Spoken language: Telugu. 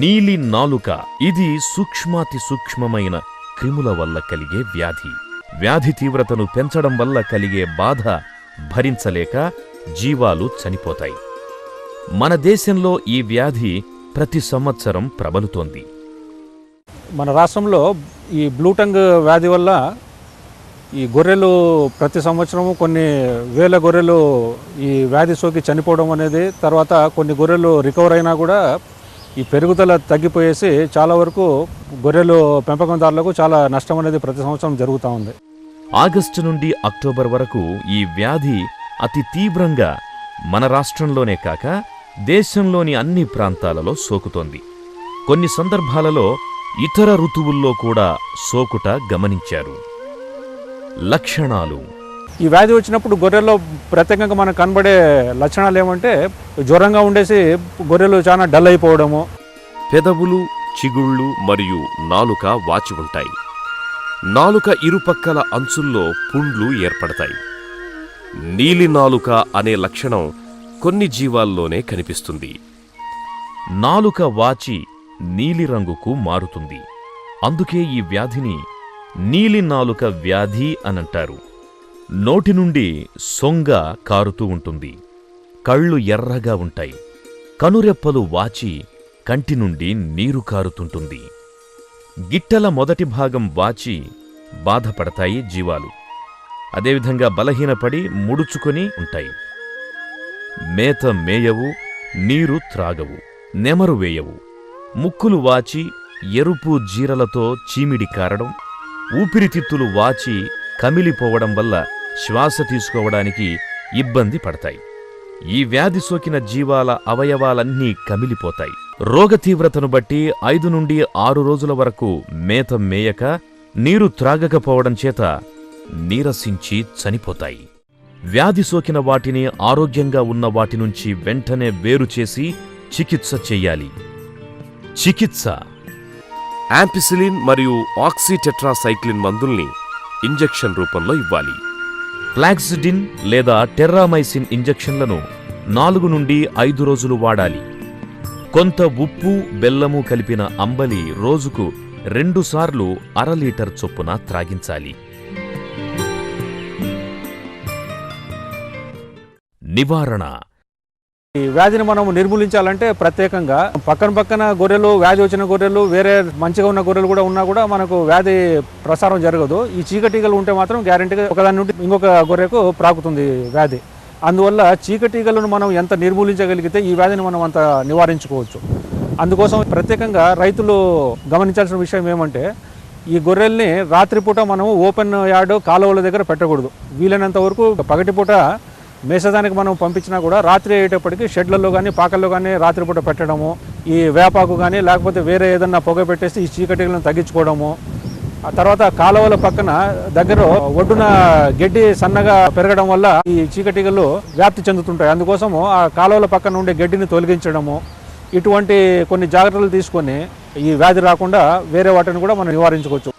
నీలి నాలుక ఇది సూక్ష్మాతి సూక్ష్మమైన క్రిముల వల్ల కలిగే వ్యాధి. వ్యాధి తీవ్రతను పెంచడం వల్ల కలిగే బాధ భరించలేక జీవాలు చనిపోతాయి. మన దేశంలో ఈ వ్యాధి ప్రతి సంవత్సరం ప్రబలుతోంది. మన రాష్ట్రంలో ఈ బ్లూటంగ్ వ్యాధి వల్ల ఈ గొర్రెలు ప్రతి సంవత్సరము కొన్ని వేల గొర్రెలు ఈ వ్యాధి సోకి చనిపోవడం అనేది తర్వాత కొన్ని గొర్రెలు రికవర్ అయినా కూడా ఈ పెరుగుదల తగ్గిపోయేసి చాలా వరకు గొర్రెలు పెంపకందారులకు చాలా నష్టం అనేది ప్రతి సంవత్సరం జరుగుతూ ఉంది. ఆగస్టు నుండి అక్టోబర్ వరకు ఈ వ్యాధి అతి తీవ్రంగా మన రాష్ట్రంలోనే కాక దేశంలోని అన్ని ప్రాంతాలలో సోకుతోంది. కొన్ని సందర్భాలలో ఇతర ఋతువుల్లో కూడా సోకుట గమనించారు. లక్షణాలు ఈ వ్యాధి వచ్చినప్పుడు గొర్రెల్లో ప్రత్యేకంగా మనకు కనబడే లక్షణాలు ఏమంటే జ్వరంగా ఉండేసి గొర్రెలు చాలా డల్ అయిపోవడము. పెదవులు చిగుళ్ళు మరియు నాలుక వాచి ఉంటాయి. నాలుక ఇరుపక్కల అంచుల్లో పుండ్లు ఏర్పడతాయి. నీలి నాలుక అనే లక్షణం కొన్ని జీవాల్లోనే కనిపిస్తుంది. నాలుక వాచి నీలిరంగుకు మారుతుంది. అందుకే ఈ వ్యాధిని నీలి నాలుక వ్యాధి అనంటారు. నోటి నుండి సొంగ కారుతూ ఉంటుంది. కళ్ళు ఎర్రగా ఉంటాయి. కనురెప్పలు వాచి కంటి నుండి నీరు కారుతుంటుంది. గిట్టల మొదటి భాగం వాచి బాధపడతాయి జీవాలు. అదేవిధంగా బలహీనపడి ముడుచుకొని ఉంటాయి. మేత మేయవు నీరు త్రాగవు నెమరు వేయవు. ముక్కులు వాచి ఎరుపు జీరలతో చీమిడి కారడం ఊపిరితిత్తులు వాచి కమిలిపోవడం వల్ల శ్వాస తీసుకోవడానికి ఇబ్బంది పడతాయి. ఈ వ్యాధి సోకిన జీవాల అవయవాలన్నీ కమిలిపోతాయి. రోగ తీవ్రతను బట్టి ఐదు నుండి ఆరు రోజుల వరకు మేత మేయక నీరు త్రాగకపోవడం చేత నీరసించి చనిపోతాయి. వ్యాధి సోకిన వాటిని ఆరోగ్యంగా ఉన్న వాటి నుంచి వెంటనే వేరు చేసి చికిత్స చెయ్యాలి చికిత్స. యాంపిసిలిన్ మరియు ఆక్సిటెట్రాసైక్లిన్ మందుల్ని ఇంజెక్షన్ రూపంలో ఇవ్వాలి. ఫ్లాక్సిడిన్ లేదా టెర్రామైసిన్ ఇంజెక్షన్లను నాలుగు నుండి ఐదు రోజులు వాడాలి. కొంత ఉప్పు బెల్లము కలిపిన అంబలి రోజుకు రెండుసార్లు అర లీటర్ చొప్పున త్రాగించాలి. నివారణ ఈ వ్యాధిని మనం నిర్మూలించాలంటే ప్రత్యేకంగా పక్కన పక్కన గొర్రెలు వ్యాధి వచ్చిన గొర్రెలు వేరే మంచిగా ఉన్న గొర్రెలు కూడా ఉన్నా కూడా మనకు వ్యాధి ప్రసారం జరగదు. ఈ చీకటీగలు ఉంటే మాత్రం గ్యారంటీగా ఒకదాని నుండి ఇంకొక గొర్రెకు ప్రాకుతుంది వ్యాధి. అందువల్ల చీకటీగలను మనం ఎంత నిర్మూలించగలిగితే ఈ వ్యాధిని మనం అంత నివారించుకోవచ్చు. అందుకోసం ప్రత్యేకంగా రైతులు గమనించాల్సిన విషయం ఏమంటే ఈ గొర్రెల్ని రాత్రిపూట మనం ఓపెన్ యార్డ్ కాలువల దగ్గర పెట్టకూడదు. వీలైనంత వరకు పగటిపూట మేసదానికి మనం పంపించినా కూడా రాత్రి అయ్యేటప్పటికి షెడ్లలో కానీ పాకల్లో కానీ రాత్రిపూట పెట్టడము ఈ వేపాకు కానీ లేకపోతే వేరే ఏదన్నా పొగ పెట్టేసి ఈ చీకటిలను తగ్గించుకోవడము. ఆ తర్వాత కాలువల పక్కన దగ్గర ఒడ్డున గడ్డి సన్నగా పెరగడం వల్ల ఈ చీకటిగలు వ్యాప్తి చెందుతుంటాయి. అందుకోసము ఆ కాలువల పక్కన ఉండే గడ్డిని తొలగించడము ఇటువంటి కొన్ని జాగ్రత్తలు తీసుకొని ఈ వ్యాధి రాకుండా వేరే వాటిని కూడా మనం నివారించుకోవచ్చు.